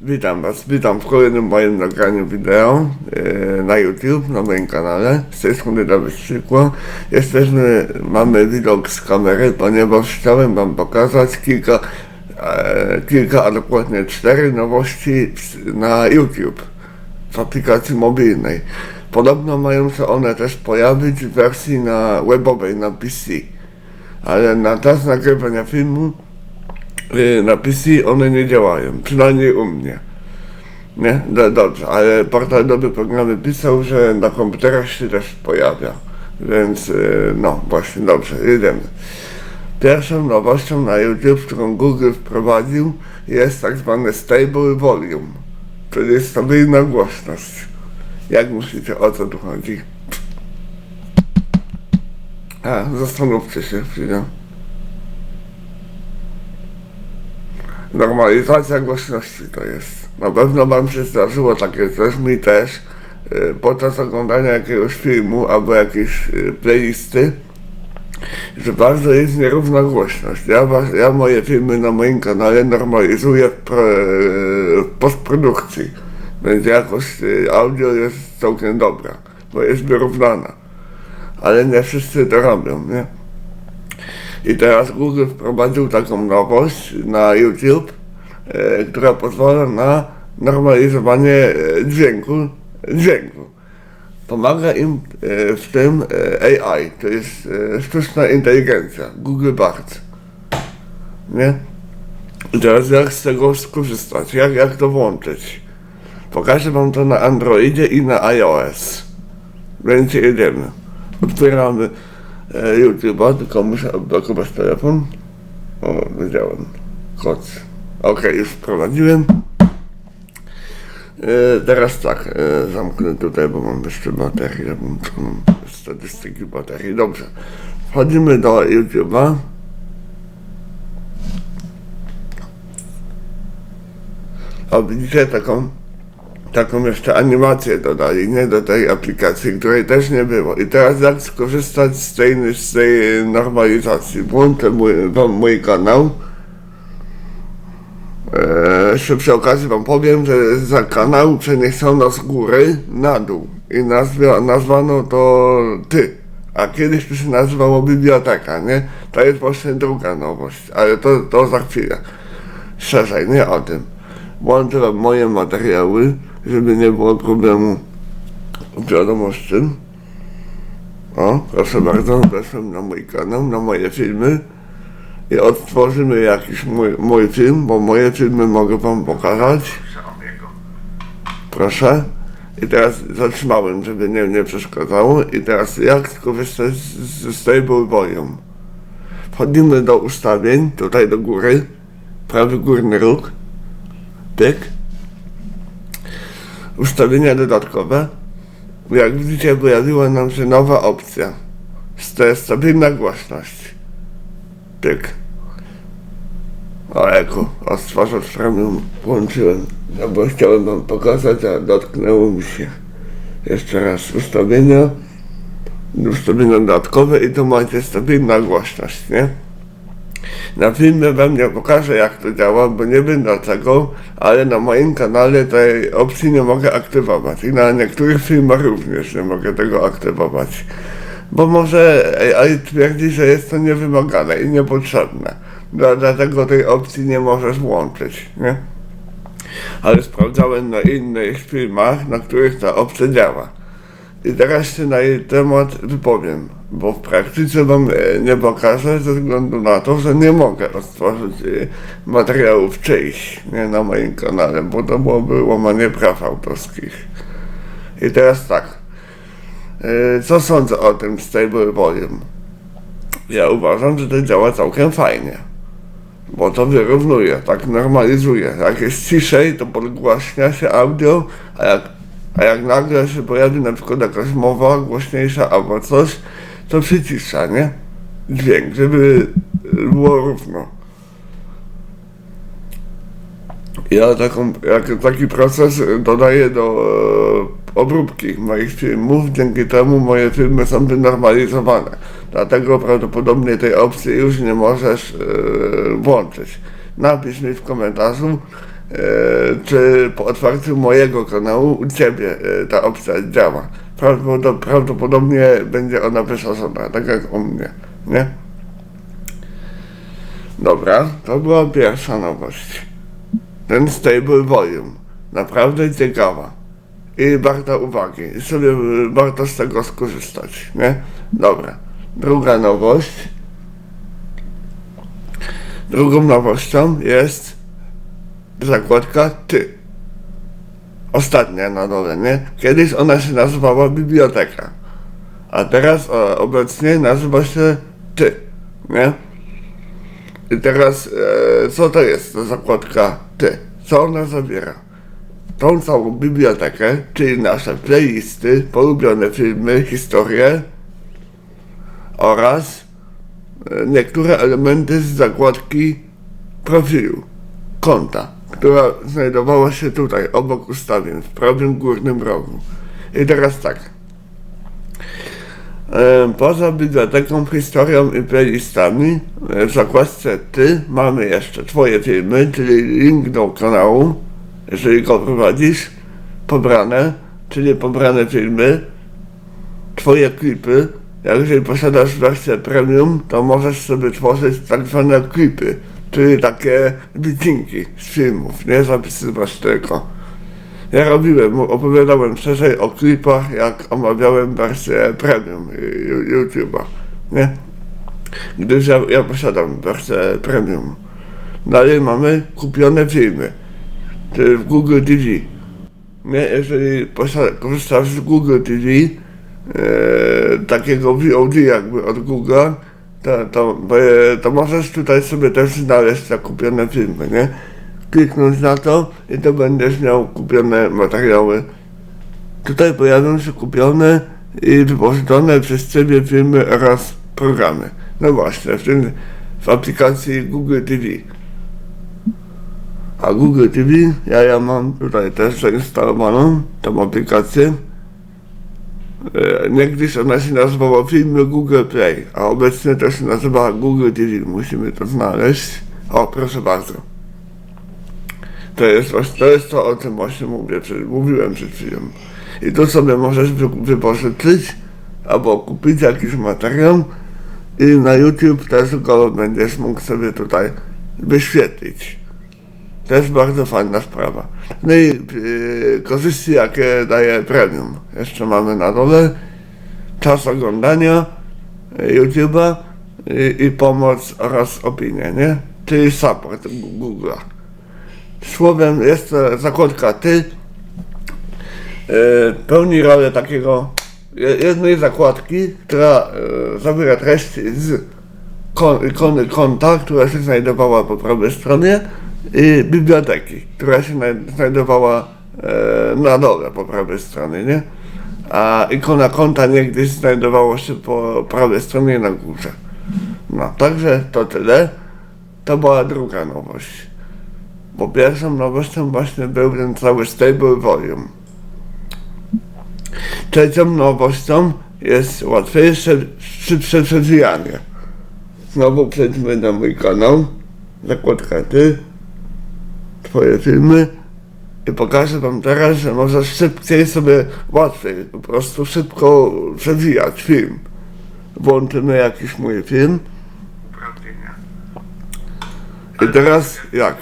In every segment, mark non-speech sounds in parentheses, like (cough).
Witam Was, witam w kolejnym moim nagraniu wideo e, na YouTube, na moim kanale. Z tej strony Dawid Szykło. Jesteśmy, mamy widok z kamery, ponieważ chciałem Wam pokazać kilka, e, kilka, a dokładnie cztery nowości na YouTube w aplikacji mobilnej. Podobno mają się one też pojawić w wersji na webowej, na PC. Ale na czas nagrywania filmu na PC one nie działają, przynajmniej u mnie. Nie? Do, dobrze, ale portal Doby Programy pisał, że na komputerach się też pojawia. Więc y, no właśnie, dobrze, jedziemy. Pierwszą nowością na YouTube, którą Google wprowadził jest tak zwany Stable Volume, czyli stabilna głośność. Jak myślicie, o co tu chodzi? A, zastanówcie się chwilę. Normalizacja głośności to jest. Na pewno wam się zdarzyło takie coś, mi też, y, podczas oglądania jakiegoś filmu albo jakiejś y, playlisty, że bardzo jest nierówna głośność. Ja, ja moje filmy na moim kanale normalizuję w, pro, y, w postprodukcji, więc jakość audio jest całkiem dobra, bo jest wyrównana. Ale nie wszyscy to robią, nie? I teraz Google wprowadził taką nowość na YouTube, która pozwala na normalizowanie e, dźwięku, dźwięku. Pomaga im e, w tym e, AI, to jest e, sztuczna inteligencja, Google Bard. Nie? I teraz jak z tego skorzystać? Jak, jak to włączyć? Pokażę wam to na Androidzie i na iOS. Więc jedziemy. Otwieramy e, YouTube'a, tylko muszę odblokować telefon. O, wiedziałem. Kod. Okej, już wprowadziłem. E, teraz tak, e, zamknę tutaj, bo mam jeszcze baterię, mam statystyki baterii. Dobrze. Wchodzimy do YouTube'a. O, widzicie taką taką jeszcze animację dodali, nie do tej aplikacji, której też nie było. I teraz jak skorzystać z tej, z tej normalizacji? Włączę mój, wam mój kanał. Jeszcze przy okazji wam powiem, że za kanał przeniesiono z góry na dół i nazwa, nazwano to ty. A kiedyś to się nazywało biblioteka, nie? To jest właśnie druga nowość, ale to, to za chwilę. Szerzej, nie o tym włączę moje materiały, żeby nie było problemu wiadomo z czym. O, proszę bardzo, weszłem na mój kanał, na moje filmy i odtworzymy jakiś mój, mój film, bo moje filmy mogę wam pokazać. Proszę. I teraz zatrzymałem, żeby nie, nie przeszkadzało. I teraz jak skorzystać z, z Stable Volume? Wchodzimy do ustawień, tutaj do góry, prawy górny róg, pyk. Ustawienia dodatkowe. Jak widzicie, pojawiła nam się nowa opcja. To jest stabilna głośność. Pyk. O, eko, odtwarzacz premium włączyłem. No bo chciałem wam pokazać, a dotknęło mi się. Jeszcze raz ustawienia. Ustawienia dodatkowe i tu macie stabilna głośność, nie? Na filmie wam nie pokażę jak to działa, bo nie wiem dlaczego, ale na moim kanale tej opcji nie mogę aktywować i na niektórych filmach również nie mogę tego aktywować. Bo może AI twierdzi, że jest to niewymagane i niepotrzebne. Dla- Dlatego tej opcji nie możesz włączyć, nie? Ale sprawdzałem na innych filmach, na których ta opcja działa. I teraz się na jej temat wypowiem, bo w praktyce wam e, nie pokażę ze względu na to, że nie mogę odtworzyć e, materiałów czyichś nie, na moim kanale, bo to byłoby łamanie praw autorskich. I teraz tak, co sądzę o tym Stable Volume? Ja uważam, że to działa całkiem fajnie, bo to wyrównuje, tak normalizuje. Jak jest ciszej, to podgłaśnia się audio, a jak a jak nagle się pojawi na przykład jakaś mowa głośniejsza albo coś, to przycisza, nie? Dźwięk, żeby było równo. Ja taką, jak, taki proces dodaję do e, obróbki moich filmów, dzięki temu moje filmy są wynormalizowane. Dlatego prawdopodobnie tej opcji już nie możesz e, włączyć. Napisz mi w komentarzu, czy po otwarciu mojego kanału u Ciebie e, ta opcja działa. Prawdopodobnie, prawdopodobnie będzie ona wysadzona, tak jak u mnie, nie? Dobra, to była pierwsza nowość. Ten stable volume. Naprawdę ciekawa. Warta uwagi. I sobie y, warto z tego skorzystać, nie? Dobra. Druga nowość. Drugą nowością jest zakładka Ty. Ostatnia na dole, nie? Kiedyś ona się nazywała biblioteka. A teraz o, obecnie nazywa się Ty, nie? I teraz, e, co to jest ta zakładka Ty? Co ona zawiera? Tą całą bibliotekę, czyli nasze playlisty, polubione filmy, historie oraz e, niektóre elementy z zakładki profilu, konta, która znajdowała się tutaj, obok ustawień, w prawym górnym rogu. I teraz tak. E, Poza biblioteką, historią i playlistami e, w zakładce Ty mamy jeszcze Twoje filmy, czyli link do kanału, jeżeli go prowadzisz, pobrane, czyli pobrane filmy, Twoje klipy. Jak jeżeli posiadasz wersję premium, to możesz sobie tworzyć tak zwane klipy, czyli takie wycinki z filmów, nie zapisywać tylko. Ja robiłem, opowiadałem szerzej o klipach, jak omawiałem wersję premium Ju- YouTube'a, nie? Gdyż ja, ja posiadam wersję premium. Dalej mamy kupione filmy, w Google TV. Nie? Jeżeli korzystasz z Google TV, e, takiego VOD jakby od Google'a, to, to, e, to możesz tutaj sobie też znaleźć te kupione filmy, nie? Kliknąć na to i to będziesz miał kupione materiały. Tutaj pojawią się kupione i wypożyczone przez Ciebie filmy oraz programy. No właśnie, w tym w aplikacji Google TV. A Google TV, ja, ja mam tutaj też zainstalowaną tą aplikację. E, Niegdyś ona się nazywała Filmy Google Play, a obecnie to się nazywa Google TV. Musimy to znaleźć. O, proszę bardzo. To jest właśnie, to jest to, o czym właśnie mówię, czyli mówiłem przed chwilą. I tu sobie możesz wy, wypożyczyć albo kupić jakiś materiał i na YouTube też go będziesz mógł sobie tutaj wyświetlić. To jest bardzo fajna sprawa. No i yy, korzyści jakie daje premium. Jeszcze mamy na dole czas oglądania yy, YouTube'a i, i pomoc oraz opinie, nie? Czyli support Google'a. Słowem jest zakładka ty, yy, pełni rolę takiego je- jednej zakładki, która yy, zawiera treści z kon, ikony konta, która się znajdowała po prawej stronie i biblioteki, która się naj- znajdowała e, na dole po prawej stronie, nie? A ikona konta niegdyś znajdowała się po prawej stronie na górze. No, także to tyle. To była druga nowość. Bo pierwszą nowością właśnie był ten cały stable volume. Trzecią nowością jest łatwiejsze, szybsze przewijanie. Znowu przejdźmy na mój kanał, zakładka ty, twoje filmy i pokażę wam teraz, że możesz szybciej sobie, łatwiej, po prostu szybko przewijać film. Włączymy jakiś mój film Uprawnienia. i teraz jak?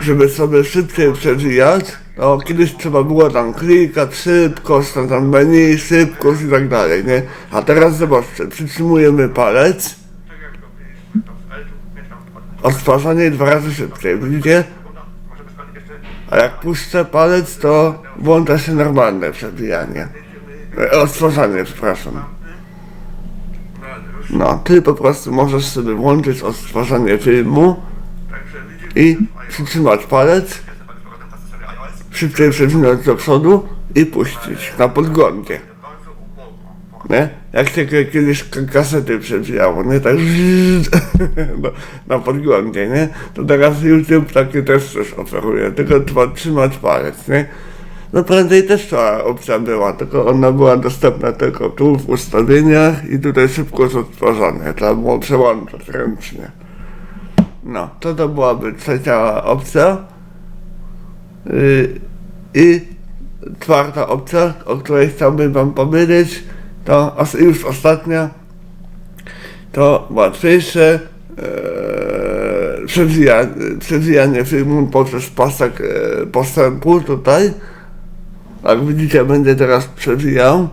Żeby sobie szybciej przewijać, no kiedyś trzeba było tam klikać szybko, tam, tam menu, szybkość i tak dalej, nie? A teraz zobaczcie, przytrzymujemy palec, Tak jak robiliśmy to w Eldu, nie tam pod- odtwarzanie dwa razy szybciej, widzicie? A jak puszczę palec, to włącza się normalne przewijanie. E, Odtwarzanie, przepraszam. No, ty po prostu możesz sobie włączyć odtwarzanie filmu i przytrzymać palec, szybciej przewinąć do przodu i puścić na podglądzie. Nie? Jak się kie- kiedyś kasety przewijało, nie? Tak (laughs) no, na podglądzie, nie? To teraz YouTube takie też coś oferuje, tylko trzeba trzymać palec, nie? No prędzej też ta opcja była, tylko ona była dostępna tylko tu w ustawieniach i tutaj szybko jest odtwarzane, trzeba było przełączać ręcznie. No, to to byłaby trzecia opcja. Yy, I czwarta opcja, o której chciałbym wam powiedzieć, to już ostatnia, to łatwiejsze e, przewijanie, filmu poprzez pasek e, postępu tutaj. Jak widzicie, będę teraz przewijał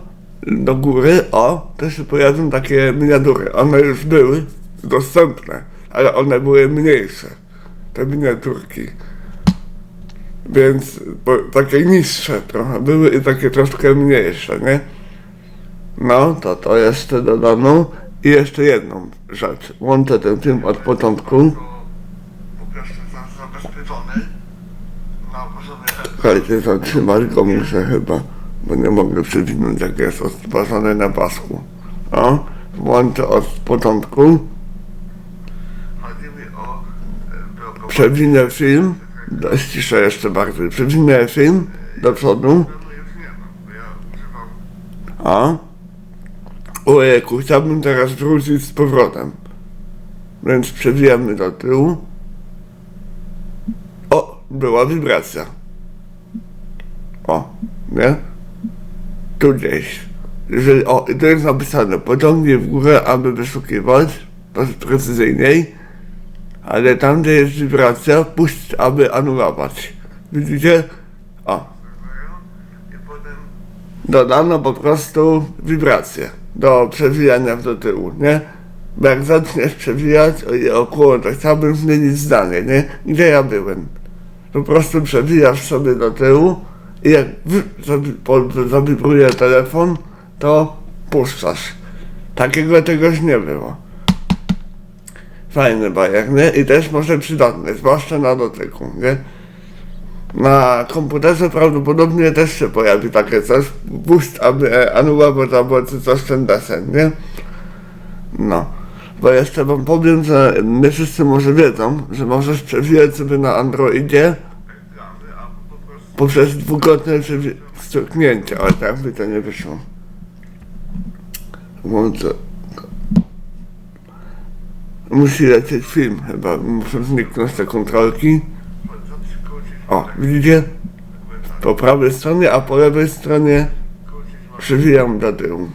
do góry. O, to się pojawią takie miniatury. One już były dostępne, ale one były mniejsze. Te miniaturki. Więc takie niższe trochę były i takie troszkę mniejsze, nie? No, to to jeszcze dodano. I jeszcze jedną rzecz. Łączę ten film od początku. Po prostu za- zabezpieczony na poziomie Słuchajcie, zatrzymać go muszę chyba, bo nie mogę przewinąć jak jest odtwarzany na pasku. O, włączę od początku, e, przewinę film, ściszę jeszcze bardziej, przewinę film do przodu, a ojejku, chciałbym teraz wrócić z powrotem. Więc przewijamy do tyłu. O, była wibracja. O, nie? Tu gdzieś. Jeżeli, o, i to jest napisane, pociągnij w górę, aby wyszukiwać, to jest precyzyjniej, ale tam, gdzie jest wibracja, puść, aby anulować. Widzicie? O, dodano po prostu wibrację do przewijania do tyłu, nie? Bo jak zaczniesz przewijać i około, to chciałbym zmienić zdanie, nie? Gdzie ja byłem? Po prostu przewijasz sobie do tyłu i jak zawibruje telefon, to puszczasz. Takiego czegoś nie było. Fajny bajek, nie? I też może przydatny, zwłaszcza na dotyku, nie? Na komputerze prawdopodobnie też się pojawi takie coś, puść, anulować albo czy coś ten desen, nie? No. Bo jeszcze wam powiem, że nie wszyscy może wiedzą, że możesz przewijać sobie na Androidzie poprzez dwukrotne stuknięcie, ale tak by to nie wyszło. Włączę. Musi lecieć film chyba, muszą zniknąć te kontrolki. O, widzicie? Po prawej stronie, a po lewej stronie przewijam do tyłu.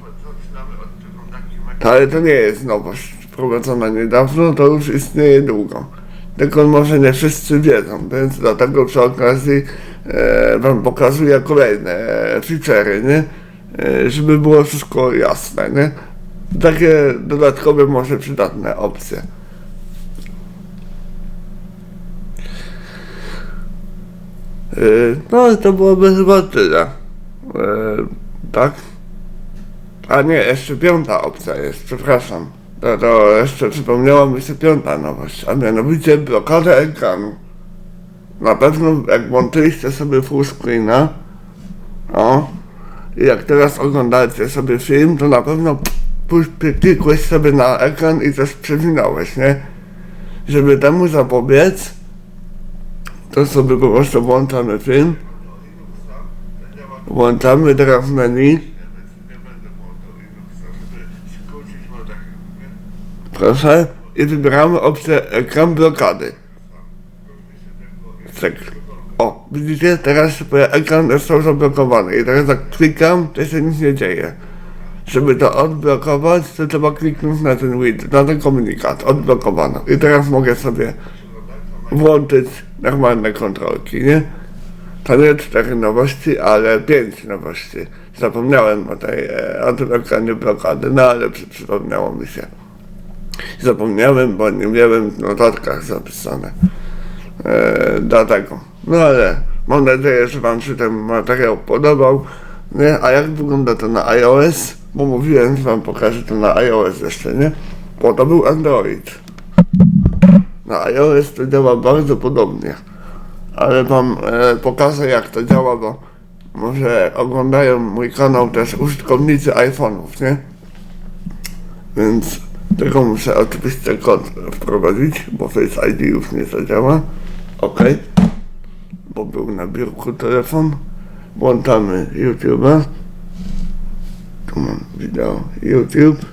Ale to nie jest nowość wprowadzona niedawno, to już istnieje długo. Tylko może nie wszyscy wiedzą, więc dlatego przy okazji e, wam pokazuję kolejne e, feature'y, nie? E, żeby było wszystko jasne, nie? Takie dodatkowe, może przydatne opcje. No i to byłoby chyba tyle. E, tak? A nie, jeszcze piąta opcja jest, przepraszam. To, to jeszcze przypomniała mi się piąta nowość, a mianowicie blokada ekranu. Na pewno jak włączyliście sobie full screena, i jak teraz oglądacie sobie film, to na pewno klikłeś sobie na ekran i coś przewinąłeś, nie? Żeby temu zapobiec, to sobie po prostu włączamy film, włączamy teraz menu? Proszę. I wybieramy opcję ekran blokady. Tak. O, widzicie? Teraz ekran został zablokowany. I teraz jak klikam, to się nic nie dzieje. Żeby to odblokować, to trzeba kliknąć na ten widget, na ten komunikat. Odblokowano. I teraz mogę sobie włączyć normalne kontrolki, nie? To nie cztery nowości, ale pięć nowości. Zapomniałem o tej e, odblokowaniu blokady, no ale przy, przypomniało mi się. Zapomniałem, bo nie miałem w notatkach zapisane. E. No ale mam nadzieję, że Wam się ten materiał podobał. Nie? A jak wygląda to na iOS? Bo mówiłem, że Wam pokażę to na iOS jeszcze, nie? Bo to był Android. Na iOS to działa bardzo podobnie. Ale Wam e, pokażę jak to działa, bo może oglądają mój kanał też użytkownicy iPhone'ów, nie? Więc tylko muszę oczywiście kod wprowadzić, bo Face ID już nie zadziała. Ok. Bo był na biurku telefon. Włączamy YouTube'a. Tu mam wideo YouTube.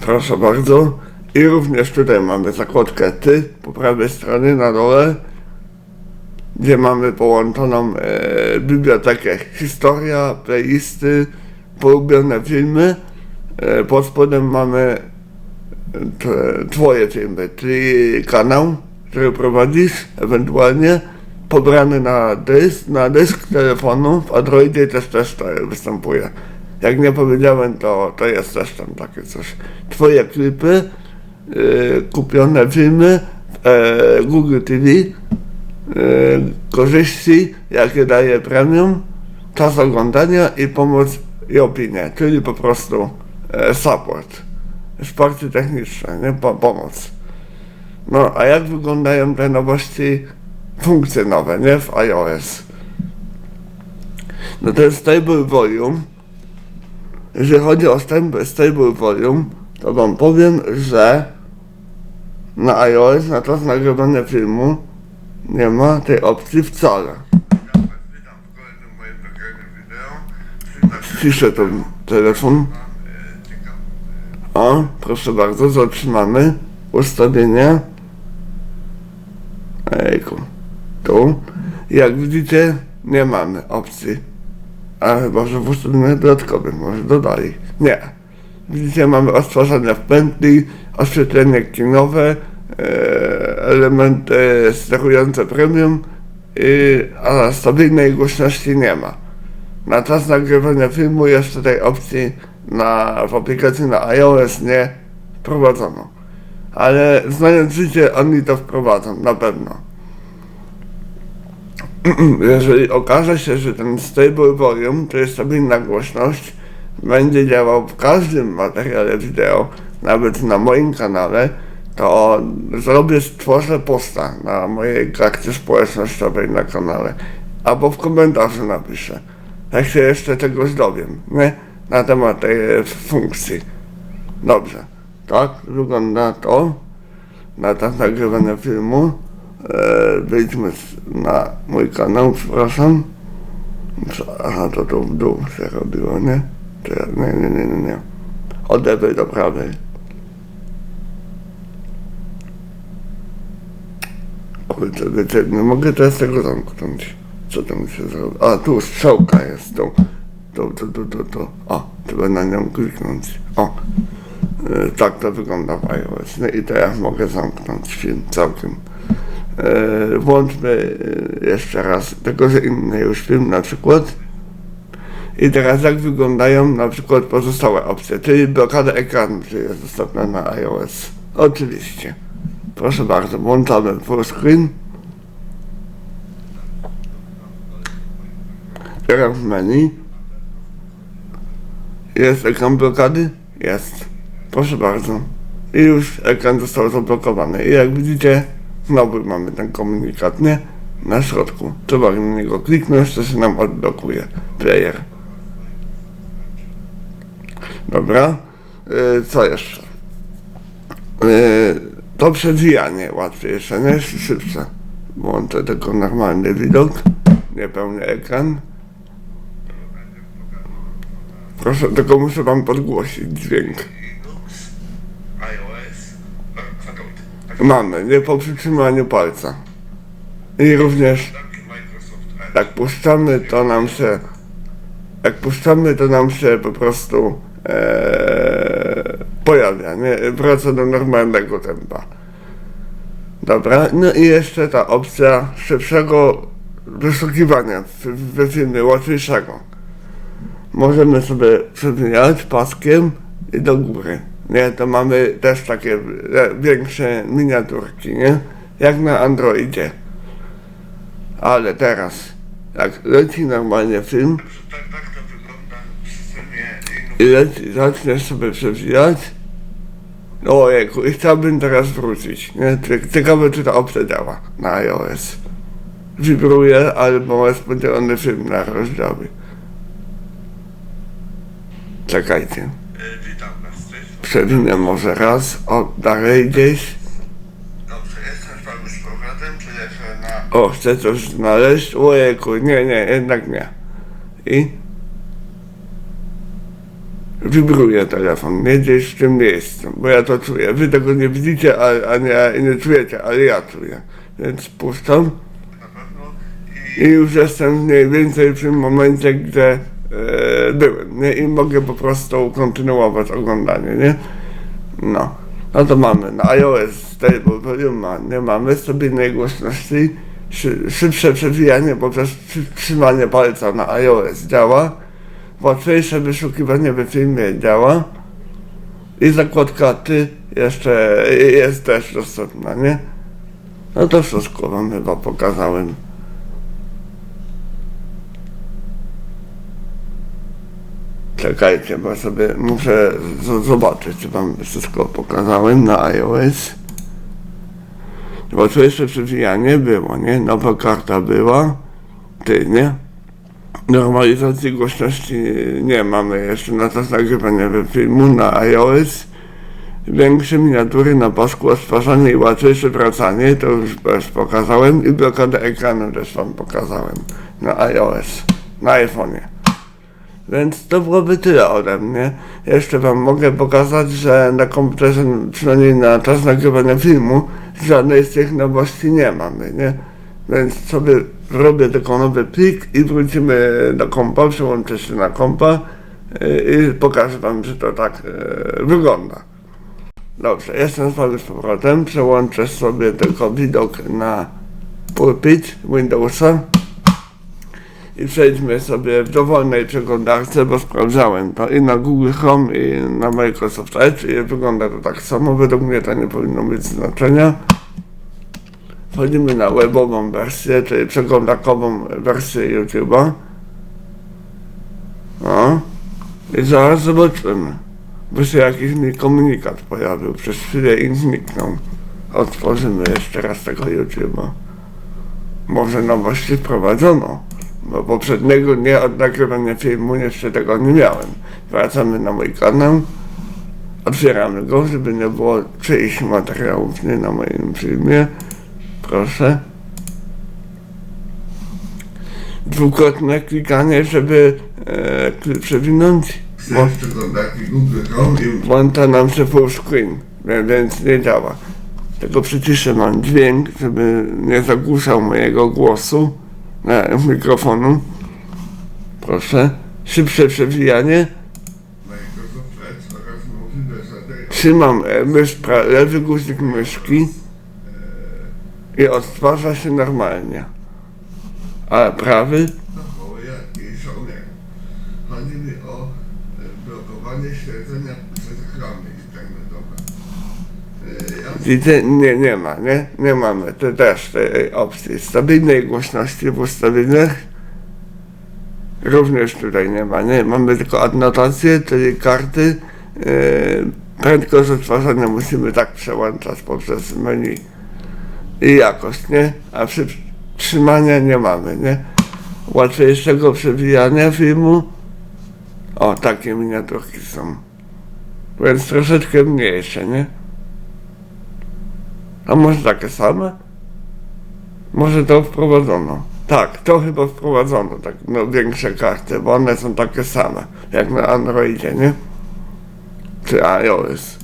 Proszę bardzo. I również tutaj mamy zakładkę ty po prawej stronie na dole, gdzie mamy połączoną e, bibliotekę historia, playlisty, polubione filmy. E, pod spodem mamy twoje filmy, czyli kanał, który prowadzisz, ewentualnie pobrany na dysk, na dysk telefonu, w Androidzie też też to występuje. Jak nie powiedziałem, to, to jest też tam takie coś. Twoje klipy, kupione filmy, e, Google TV, yy, korzyści, jakie daje premium, czas oglądania i pomoc i opinie, czyli po prostu e, support, wsparcie techniczne, nie? Po, pomoc. No, a jak wyglądają te nowości, funkcje nowe, nie? W iOS. No to jest Stable Volume. Jeżeli chodzi o stable Volume, to wam powiem, że na iOS, na czas nagrywania filmu, nie ma tej opcji wcale. Ciszę ten telefon. O, proszę bardzo, zatrzymamy ustawienie. Ejku. Tu. Jak widzicie, nie mamy opcji. A chyba, że w ustawieniach dodatkowych może dodali. Nie. Widzicie, mamy odtwarzanie w pętli, oświetlenie kinowe, e, elementy sterujące premium, a stabilnej głośności nie ma. Na czas nagrywania filmu jeszcze tej opcji na, w aplikacji na iOS nie wprowadzono. Ale znając życie, oni to wprowadzą, na pewno. (clears throat) Jeżeli okaże się, że ten stable volume, to jest stabilna głośność, będzie działał w każdym materiale wideo, nawet na moim kanale, to zrobię, stworzę posta na mojej karcie społecznościowej na kanale, albo w komentarzu napiszę, jak się jeszcze czegoś dowiem, nie? Na temat tej funkcji. Dobrze, tak wygląda to na czas nagrywania filmu. E, wejdźmy na mój kanał, przepraszam. Aha, to tu w dół się robiło, nie? To nie, nie, nie, nie. Od lewej do prawej. Nie mogę teraz tego zamknąć. Co tam się zrobi? A, tu strzałka jest, tu. Tu, tu, tu, tu, tu. O, trzeba na nią kliknąć. O. E, tak to wygląda w iOS. No i teraz mogę zamknąć film całkiem. E, włączmy e, jeszcze raz, tylko że inny już film na przykład. I teraz jak wyglądają na przykład pozostałe opcje, czyli blokada ekranu, czy jest dostępna na iOS. Oczywiście. Proszę bardzo, włączamy full screen. Teraz menu. Jest ekran blokady? Jest. Proszę bardzo. I już ekran został zablokowany. I jak widzicie, znowu mamy ten komunikat, nie? Na środku. Trzeba na niego kliknąć, to się nam odblokuje player. Dobra. Yy, co jeszcze? Yy, to przewijanie łatwiejsze, nie? Szybsze. Włączę tylko normalny widok, niepełny ekran. Proszę, tylko muszę wam podgłosić dźwięk. Mamy, nie po przytrzymaniu palca. I również jak puszczamy, to nam się. Jak puszczamy, to nam się po prostu e, pojawia, nie? Wraca do normalnego tempa. Dobra, no i jeszcze ta opcja szybszego wyszukiwania filmie, łatwiejszego. Możemy sobie przewijać paskiem i do góry. Nie, to mamy też takie e, większe miniaturki, nie? Jak na Androidzie. Ale teraz, jak leci normalnie film tak, tak i leci, zaczniesz sobie przewijać, ojejku, i chciałbym teraz wrócić, nie? Cie- Ciekawe, czy ta opcja działa na iOS. Wibruje, albo jest podzielony film na rozdziały. Czekajcie, przewinę może raz, o, dalej gdzieś. O, chcę coś znaleźć, ojejku, nie, nie, jednak nie. I? Wibruje telefon, nie gdzieś w tym miejscu, bo ja to czuję. Wy tego nie widzicie, a, a nie, nie czujecie, ale ja czuję. Więc puszczam. I już jestem mniej więcej w tym momencie, gdzie e, byłem, nie? I mogę po prostu kontynuować oglądanie, nie? No. No to mamy na iOS Stable Volume, nie mamy stabilnej głośności, szy, szybsze przewijanie poprzez trzymanie palca na iOS działa, łatwiejsze wyszukiwanie w filmie działa i zakładka ty jeszcze jest też dostępna, nie? No to wszystko wam chyba pokazałem. Czekajcie, bo sobie muszę zobaczyć, czy wam wszystko pokazałem na iOS. Bo tu jeszcze przewijanie było, nie? Nowa karta była, ty, nie? Normalizacji głośności nie mamy jeszcze na czas nagrywania filmu na iOS. Większe miniatury na pasku, odtwarzanie i łatwiejsze wracanie, to już też pokazałem. I blokadę ekranu też wam pokazałem na iOS, na iPhone'ie. Więc to byłoby tyle ode mnie. Jeszcze wam mogę pokazać, że na komputerze, przynajmniej na czas nagrywania filmu, żadnej z tych nowości nie mamy, nie? Więc sobie robię tylko nowy plik i wrócimy do kompa, przełączę się na kompa yy, i pokażę wam, że to tak yy, wygląda. Dobrze, jestem z wami z powrotem. Przełączę sobie tylko widok na pulpit Windowsa i przejdźmy sobie w dowolnej przeglądarce, bo sprawdzałem to i na Google Chrome i na Microsoft Edge i wygląda to tak samo. Według mnie to nie powinno mieć znaczenia. Wchodzimy na webową wersję, czyli przeglądarkową wersję YouTube'a. O. I zaraz zobaczymy. By się jakiś mi komunikat pojawił, przez chwilę i zniknął. Otworzymy jeszcze raz tego YouTube'a. Może nowości wprowadzono, bo poprzedniego dnia od nagrywania filmu jeszcze tego nie miałem. Wracamy na mój kanał, otwieramy go, żeby nie było czyichś materiałów nie na moim filmie. Proszę. Dwukrotne klikanie, żeby e, przewinąć, bo włącza nam się full screen, więc nie działa. Tylko przyciszę mam dźwięk, żeby nie zagłuszał mojego głosu na mikrofonu. Proszę. Szybsze przewijanie. Trzymam e, mysz, lewy guzik myszki i odtwarza się normalnie. A prawy są nie. Chodzi mi o e, blokowanie śledzenia przez ekrany internetowe. E, Ja widzę, nie, nie ma, nie? Nie mamy. To też tej opcji. Stabilnej głośności w ustawieniach również tutaj nie ma, nie? Mamy tylko adnotacje, czyli karty. Yy, prędkość odtwarzania musimy tak przełączać poprzez menu i jakość, nie? A przytrzymania nie mamy, nie? Łatwiejszego przewijania filmu. O, takie miniaturki są. Więc troszeczkę mniejsze, nie? A może takie same? Może to wprowadzono. Tak, to chyba wprowadzono, tak, no większe karty, bo one są takie same, jak na Androidzie, nie? Czy iOS.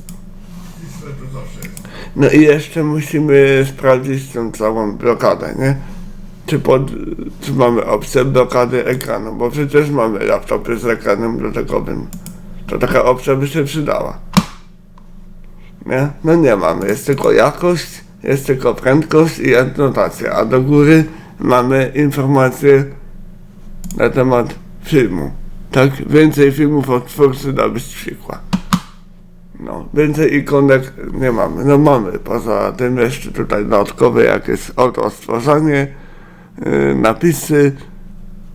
ścisłe to zawsze jest. No i jeszcze musimy sprawdzić tą całą blokadę, nie? Czy, pod, czy mamy opcję blokady ekranu, bo przecież mamy laptopy z ekranem dotykowym. To taka opcja by się przydała. Nie? No nie mamy, jest tylko jakość, jest tylko prędkość i adnotacja, a do góry mamy informacje na temat filmu. Tak? Więcej filmów od twórcy na przykład. No, więcej ikonek nie mamy. No mamy, poza tym jeszcze tutaj dodatkowe jakieś oto stworzenie, yy, napisy,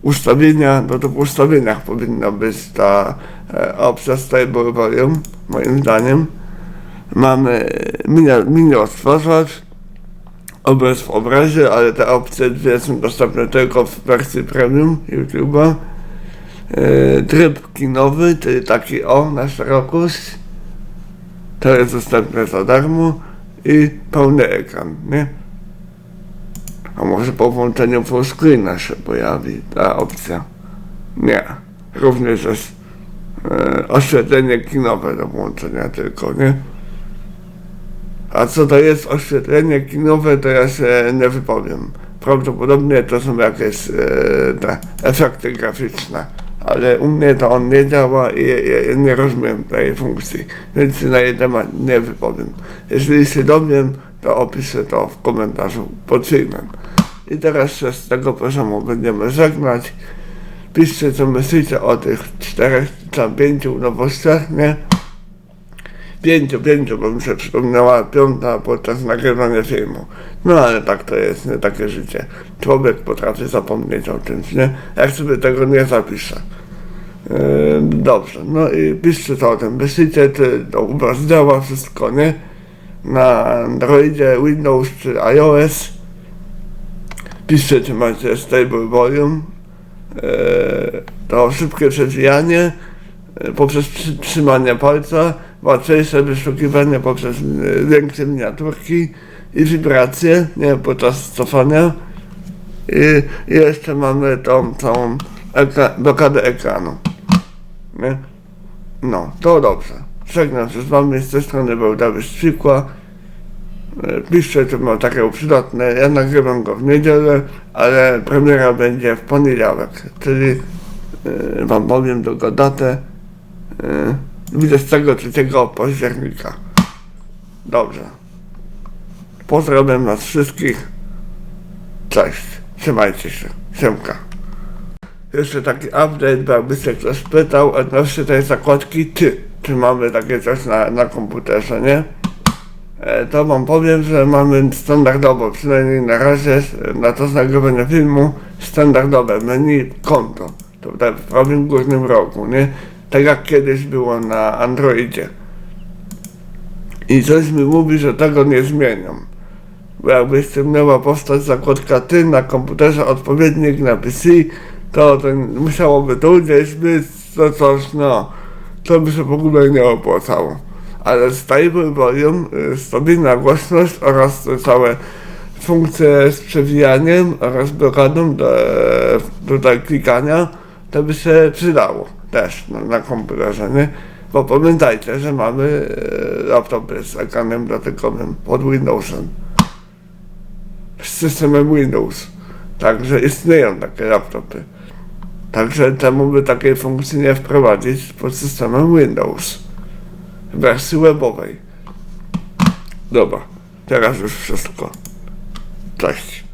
ustawienia, no to w ustawieniach powinna być ta e, opcja Stable Volume, moim zdaniem. Mamy mini, mini odtwarzacz, obraz w obrazie, ale te opcje dwie są dostępne tylko w wersji premium YouTube'a. Yy, tryb kinowy, czyli taki o na szerokość. To jest dostępne za darmo i pełny ekran, nie? A może po włączeniu full screena się pojawi ta opcja? Nie. Również jest e, oświetlenie kinowe do włączenia tylko, nie? A co to jest oświetlenie kinowe, to ja się nie wypowiem. Prawdopodobnie to są jakieś e, efekty graficzne, ale u mnie to on nie działa i ja, ja nie rozumiem tej funkcji, więc na jej temat nie wypowiem. Jeśli się dowiem, to opiszę to w komentarzu pod filmem. I teraz się z tego poziomu będziemy żegnać. Piszcie co myślicie o tych czterech czy pięciu nowościach, nie? Pięciu, pięciu, bo mi się przypomniała piąta podczas nagrywania filmu. No ale tak to jest, nie takie życie. Człowiek potrafi zapomnieć o czymś, nie? Jak sobie tego nie zapiszę. Yy, dobrze, no i piszcie co o tym. Myślicie, czy to u was działa wszystko, nie? Na Androidzie, Windows czy iOS. Piszcie, czy macie stable volume. Yy, to szybkie przewijanie yy, poprzez trzymanie palca, łatwiejsze wyszukiwanie poprzez większe miniaturki i wibracje, nie, podczas cofania. I, jeszcze mamy tą całą ekra- blokadę ekranu. Nie? No, to dobrze. Żegnam się z wami, z tej strony był Dawid Szczykła. E, Piszcie, czy ma takie przydatne. Ja nagrywam go w niedzielę, ale premiera będzie w poniedziałek, czyli e, wam powiem tylko datę e, 23 października. Dobrze. Pozdrawiam nas wszystkich. Cześć. Trzymajcie się. Siemka. Jeszcze taki update, bo jakby się ktoś pytał odnośnie tej zakładki ty, czy mamy takie coś na, na komputerze, nie? E, to wam powiem, że mamy standardowo, przynajmniej na razie na to nagrywanie filmu, standardowe menu konto. Tutaj w prawym górnym rogu, nie? Tak jak kiedyś było na Androidzie. I coś mi mówi, że tego nie zmienią. Bo jakby ściągnęła powstać zakładka ty na komputerze odpowiednik na PC, to, to musiałoby tu gdzieś być, to coś, no, to by się w ogóle nie opłacało. Ale stable volume, y, stabilna głośność oraz te całe funkcje z przewijaniem oraz blokadą do, tutaj klikania, to by się przydało też na, komputerze, nie? Bo pamiętajcie, że mamy e, laptopy z ekranem dotykowym pod Windowsem z systemem Windows. Także istnieją takie laptopy. Także temu by takiej funkcji nie wprowadzić pod systemem Windows. W wersji webowej. Dobra, teraz już wszystko. Cześć.